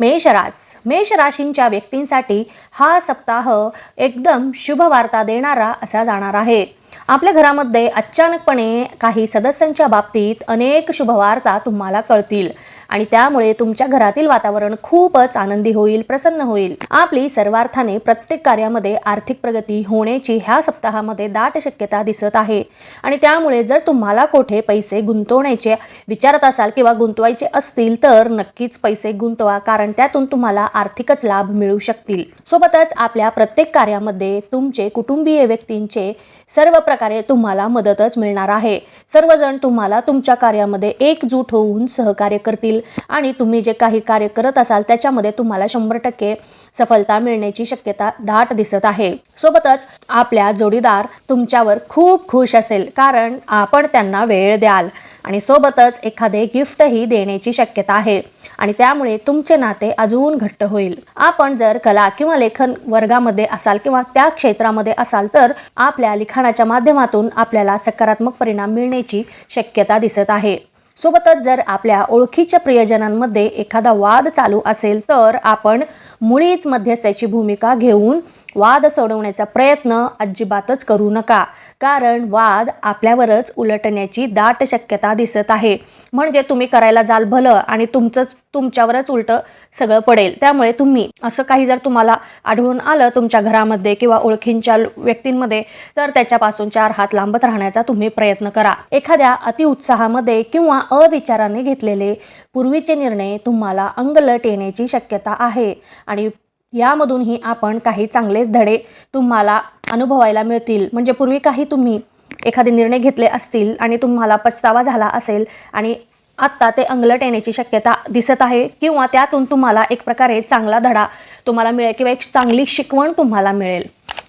मेषरास मेष राशींच्या व्यक्तींसाठी हा सप्ताह एकदम शुभ वार्ता देणारा असा जाणार आहे. आपल्या घरामध्ये अचानकपणे काही सदस्यांच्या बाबतीत अनेक शुभवार्ता तुम्हाला कळतील. आणि त्यामुळे तुमच्या घरातील वातावरण खूपच आनंदी होईल प्रसन्न होईल. आपली सर्वार्थाने प्रत्येक कार्यामध्ये आर्थिक प्रगती होण्याची ह्या सप्ताहामध्ये दाट शक्यता दिसत आहे. आणि त्यामुळे जर तुम्हाला कोठे पैसे गुंतवण्याचे विचारत असाल किंवा गुंतवायचे असतील तर नक्कीच पैसे गुंतवा कारण त्यातून तुम्हाला आर्थिकच लाभ मिळू शकतील. सोबतच आपल्या प्रत्येक कार्यामध्ये तुमचे कुटुंबीय व्यक्तींचे सर्व प्रकारे तुम्हाला मदतच मिळणार आहे. सर्वजण तुम्हाला तुमच्या कार्यामध्ये एकजूट होऊन सहकार्य करतील. आणि तुम्ही जे काही कार्य करत असाल त्याच्यामध्ये तुम्हाला शंभर टक्के सफलता मिळण्याची शक्यता दाट दिसत आहे. सोबतच आपल्या जोडीदार तुमच्यावर खूप खुश असेल कारण आपण त्यांना वेळ द्याल. आणि सोबतच एखादे गिफ्टही देण्याची शक्यता आहे. आणि त्यामुळे तुमचे नाते अजून घट्ट होईल. आपण जर कला किंवा लेखन वर्गामध्ये असाल किंवा त्या क्षेत्रामध्ये असाल तर आपल्या लिखाणाच्या माध्यमातून आपल्याला सकारात्मक परिणाम मिळण्याची शक्यता दिसत आहे. सोबतच जर आपल्या ओळखीच्या प्रियजनांमध्ये एखादा वाद चालू असेल तर आपण मुळीच मध्यस्थाची भूमिका घेऊन वाद सोडवण्याचा प्रयत्न अजिबातच करू नका. कारण वाद आपल्यावरच उलटण्याची दाट शक्यता दिसत आहे. म्हणजे तुम्ही करायला जाल भलं आणि तुमचंच तुमच्यावरच उलटं सगळं पडेल. त्यामुळे तुम्ही असं काही जर तुम्हाला आढळून आलं तुमच्या घरामध्ये किंवा ओळखींच्या व्यक्तींमध्ये तर त्याच्यापासून चार हात लांबत राहण्याचा तुम्ही प्रयत्न करा. एखाद्या अतिउत्साहामध्ये किंवा अविचाराने घेतलेले पूर्वीचे निर्णय तुम्हाला अंगलट येण्याची शक्यता आहे. आणि यामधूनही आपण काही चांगलेच धडे तुम्हाला अनुभवायला मिळतील. म्हणजे पूर्वी काही तुम्ही एखादे निर्णय घेतले असतील आणि तुम्हाला पछतावा झाला असेल आणि आत्ता ते अंगलट येण्याची शक्यता दिसत आहे किंवा त्यातून तुम्हाला एक प्रकारे चांगला धडा तुम्हाला मिळेल किंवा एक चांगली शिकवण तुम्हाला मिळेल.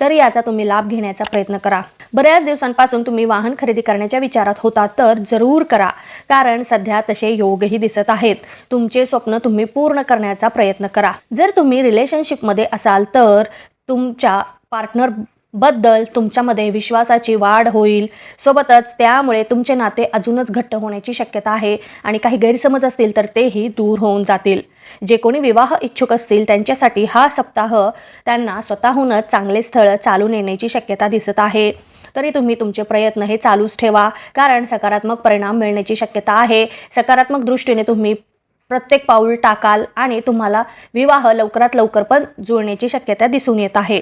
तर याचा तुम्ही लाभ घेण्याचा प्रयत्न करा. बऱ्याच दिवसांपासून तुम्ही वाहन खरेदी करण्याच्या विचारात होता तर जरूर करा. कारण सध्या तसे योगही दिसत आहेत. तुमचे स्वप्न तुम्ही पूर्ण करण्याचा प्रयत्न करा. जर तुम्ही रिलेशनशिपमध्ये असाल तर तुमच्या पार्टनरबद्दल तुमच्यामध्ये विश्वासाची वाढ होईल. सोबतच त्यामुळे तुमचे नाते अजूनच घट्ट होण्याची शक्यता आहे आणि काही गैरसमज असतील तर तेही दूर होऊन जातील. जे कोणी विवाह इच्छुक असतील त्यांच्यासाठी हा सप्ताह त्यांना स्वतःहूनच चांगले स्थळ चालून येण्याची शक्यता दिसत आहे. तरी तुम्ही तुमचे प्रयत्न हे चालूच ठेवा. कारण सकारात्मक परिणाम मिळण्याची शक्यता आहे. सकारात्मक दृष्टीने तुम्ही प्रत्येक पाऊल टाकाल आणि तुम्हाला विवाह लवकरात लवकर पण जुळण्याची शक्यता दिसून येत आहे.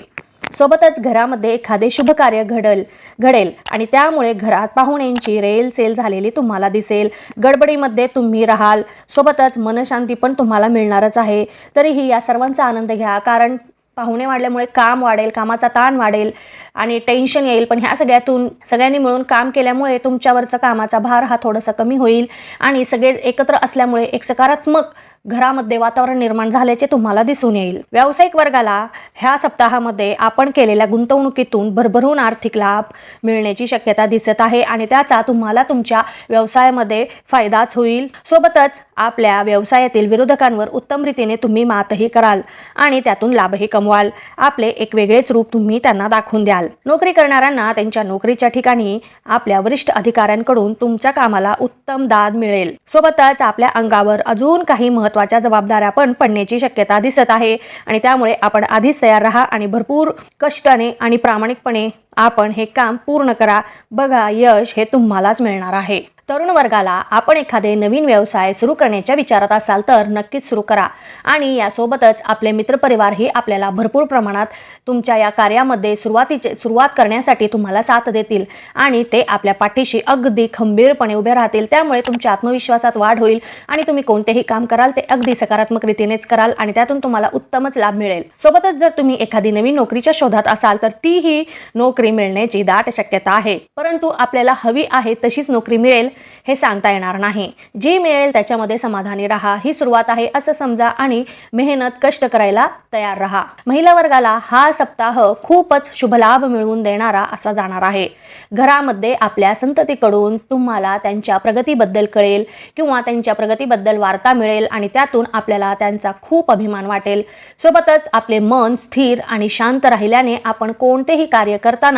सोबतच घरामध्ये एखादे शुभ कार्य घडल घडेल आणि त्यामुळे घरात पाहुण्यांची रेल सेल झालेली तुम्हाला दिसेल. गडबडीमध्ये तुम्ही राहाल. सोबतच मनशांती पण तुम्हाला मिळणारच आहे. तरीही या सर्वांचा आनंद घ्या. कारण पाहुणे वाढल्यामुळे काम वाढेल कामाचा ताण वाढेल आणि टेन्शन येईल. पण ह्या सगळ्यातून सगळ्यांनी मिळून काम केल्यामुळे तुमच्यावरचा कामाचा भार हा थोडासा कमी होईल आणि सगळे एकत्र असल्यामुळे एक सकारात्मक घरामध्ये वातावरण निर्माण झाल्याचे तुम्हाला दिसून येईल. व्यावसायिक वर्गाला ह्या सप्ताहामध्ये आपण केलेल्या गुंतवणुकीतून भरभरून आर्थिक लाभ मिळण्याची शक्यता दिसत आहे आणि त्याचा तुम्हाला तुमच्या व्यवसायामध्ये फायदाच होईल. सोबतच आपल्या व्यवसायातील विरोधकांवर उत्तम रीतीने तुम्ही मातही कराल आणि त्यातून लाभही कमवाल. आपले एक वेगळेच रूप तुम्ही त्यांना दाखवून द्याल. नोकरी करणाऱ्यांना त्यांच्या नोकरीच्या ठिकाणी आपल्या वरिष्ठ अधिकाऱ्यांकडून तुमच्या कामाला उत्तम दाद मिळेल. सोबतच आपल्या अंगावर अजून काही महत्त्वाच्या जबाबदाऱ्या पण पडण्याची शक्यता दिसत आहे. आणि त्यामुळे आपण आधीच तयार राहा आणि भरपूर कष्टाने आणि प्रामाणिकपणे आपण हे काम पूर्ण करा. बघा यश हे तुम्हालाच मिळणार आहे. तरुण वर्गाला आपण एखादे नवीन व्यवसाय सुरू करण्याच्या विचारात असाल तर नक्कीच सुरू करा. आणि यासोबतच आपले मित्रपरिवारही आपल्याला भरपूर प्रमाणात तुमच्या या कार्यामध्ये सुरुवातीचे सुरुवात करण्यासाठी तुम्हाला साथ देतील. आणि ते आपल्या पाठीशी अगदी खंबीरपणे उभे राहतील. त्यामुळे तुमच्या आत्मविश्वासात वाढ होईल. आणि तुम्ही कोणतेही काम कराल ते अगदी सकारात्मक रीतीनेच कराल आणि त्यातून तुम्हाला उत्तमच लाभ मिळेल. सोबतच जर तुम्ही एखादी नवीन नोकरीच्या शोधात असाल तर तीही नोकरी मिळण्याची दाट शक्यता आहे. परंतु आपल्याला हवी आहे तशीच नोकरी मिळेल हे सांगता येणार नाही. जी मिळेल त्याच्यामध्ये समाधानी राहा. ही सुरुवात आहे असं समजा आणि मेहनत कष्ट करायला तयार राहा. महिला वर्गाला हा सप्ताह खूपच शुभलाभ मिळवून देणारा असा जाणार आहे. घरामध्ये आपल्या संततीकडून तुम्हाला त्यांच्या प्रगतीबद्दल कळेल किंवा त्यांच्या प्रगतीबद्दल वार्ता मिळेल आणि त्यातून आपल्याला त्यांचा खूप अभिमान वाटेल. सोबतच आपले मन स्थिर आणि शांत राहिल्याने आपण कोणतेही कार्य करताना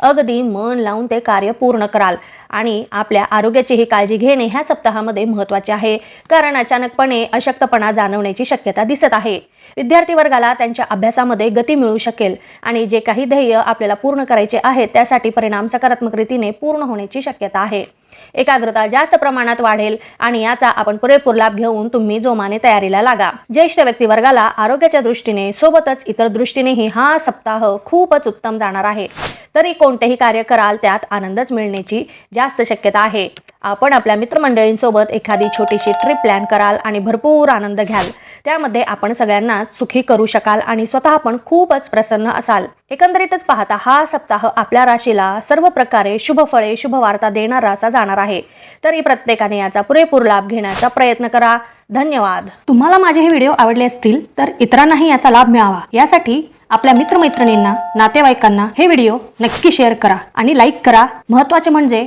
अगदी मन लावून ते कार्य पूर्ण कराल. आणि आपल्या आरोग्याचीही काळजी घेणे ह्या सप्ताहामध्ये महत्त्वाचे आहे. कारण अचानकपणे अशक्तपणा जाणवण्याची शक्यता दिसत आहे. विद्यार्थी वर्गाला त्यांच्या अभ्यासामध्ये गती मिळू शकेल आणि जे काही ध्येय आपल्याला पूर्ण करायचे आहेत त्यासाठी परिणाम सकारात्मक रीतीने पूर्ण होण्याची शक्यता आहे. एकाग्रता जास्त प्रमाणात वाढेल आणि याचा आपण पुरेपूर लाभ घेऊन तुम्ही जोमाने तयारीला लागा. ज्येष्ठ व्यक्तिवर्गाला आरोग्याच्या दृष्टीने सोबतच इतर दृष्टीनेही हा सप्ताह खूपच उत्तम जाणार आहे. तरी कोणतेही कार्य कराल त्यात आनंदच मिळण्याची जास्त शक्यता आहे. आपण आपल्या मित्रमंडळींसोबत एखादी छोटीशी ट्रिप प्लॅन कराल आणि भरपूर आनंद घ्याल. त्यामध्ये आपण सगळ्यांना सुखी करू शकाल आणि स्वतः पण खूपच प्रसन्न असाल. एकंदरीतच पाहता हा सप्ताह आपल्या राशीला सर्व प्रकारे शुभ फळे शुभ वार्ता देणारा असा जाणार आहे. तरी प्रत्येकाने याचा पुरेपूर लाभ घेण्याचा प्रयत्न करा. धन्यवाद. तुम्हाला माझे हे व्हिडिओ आवडले असतील तर इतरांनाही याचा लाभ मिळावा. यासाठी आपल्या मित्रमैत्रिणींना नातेवाईकांना हे व्हिडिओ नक्की शेअर करा आणि लाईक करा. महत्त्वाचे म्हणजे